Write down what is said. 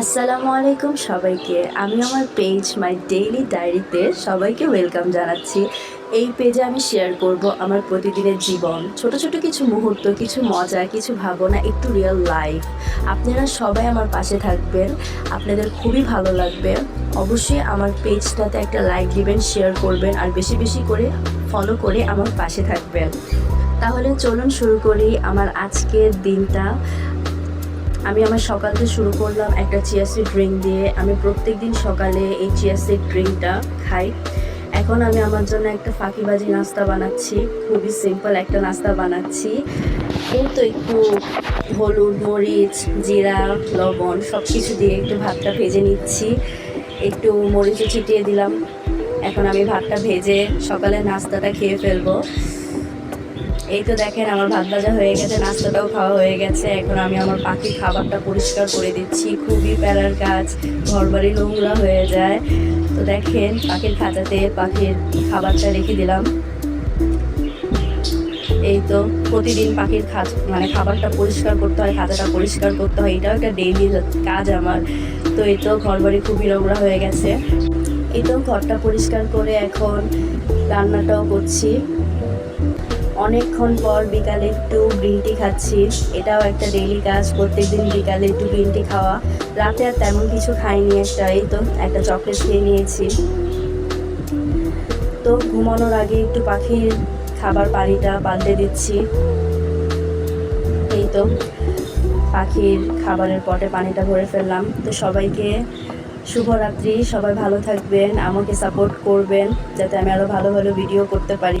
আসসালামু আলাইকুম সবাইকে। আমি আমার পেজ মাই ডেইলি ডায়েরিতে সবাইকে ওয়েলকাম জানাচ্ছি। এই পেজে আমি শেয়ার করব আমার প্রতিদিনের জীবন। ছোট ছোট কিছু মুহূর্ত, কিছু মজা, কিছু ভাবনা, একটু রিয়েল লাইফ আপনারা সবাই আমার পাশে থাকবেন। আপনাদের খুবই ভালো লাগবে। অবশ্যই আমার পেজটাতে একটা লাইক দিবেন শেয়ার করবেন আর বেশি বেশি করে ফলো করে আমার পাশে থাকবেন। তাহলে চলুন শুরু করি আমার আজকের দিনটা। আমি আমার সকাল থেকে শুরু করলাম একটা চিয়াসিড ড্রিঙ্ক দিয়ে। আমি প্রত্যেক দিন সকালে এই চিয়াসিড ড্রিঙ্কটা খাই। এখন আমি আমার জন্য একটা ফাঁকিবাজি নাস্তা বানাচ্ছি। খুবই সিম্পল একটা নাস্তা বানাচ্ছি। এই তো একটু হলুদ, মরিচ, জিরা, লবণ সব কিছু দিয়ে একটু ভাতটা ভেজে নিচ্ছি। একটু মরিচও ছিটিয়ে দিলাম। এখন আমি ভাতটা ভেজে সকালে নাস্তাটা খেয়ে ফেলব। এই তো দেখেন, আমার ভাত ভাজা হয়ে গেছে, নাস্তাটাও খাওয়া হয়ে গেছে। এখন আমি আমার পাখির খাবারটা পরিষ্কার করে দিচ্ছি। খুবই প্যারার কাজ ঘর বাড়ি নোংরা হয়ে যায়। তো দেখেন, পাখির খাঁচাতে পাখির খাবারটা রেখে দিলাম। এই তো প্রতিদিন পাখির খাঁচ মানে খাবারটা পরিষ্কার করতে হয়, খাঁচাটা পরিষ্কার করতে হয়। এটাও একটা ডেইলি কাজ আমার। তো এই তো ঘর বাড়ি খুবই নোংরা হয়ে গেছে। এই তো ঘরটা পরিষ্কার করে এখন রান্নাটাও করছি। অনেকক্ষণ পর বিকালে একটু গ্রিন টি খাচ্ছি। এটাও একটা ডেইলি কাজ, প্রত্যেকদিন বিকালে একটু গ্রিন টি খাওয়া। রাতে আর তেমন কিছু খাইনি একটা, এই তো একটা চকলেট খেয়ে নিয়েছি। তো ঘুমানোর আগে একটু পাখির খাবার পানিটা পাল্টে দিচ্ছি। এই তো পাখির খাবারের পটে পানিটা ভরে ফেললাম। তো সবাইকে শুভরাত্রি, সবাই ভালো থাকবেন, আমাকে সাপোর্ট করবেন, যাতে আমি আরও ভালো ভালো ভিডিও করতে পারি।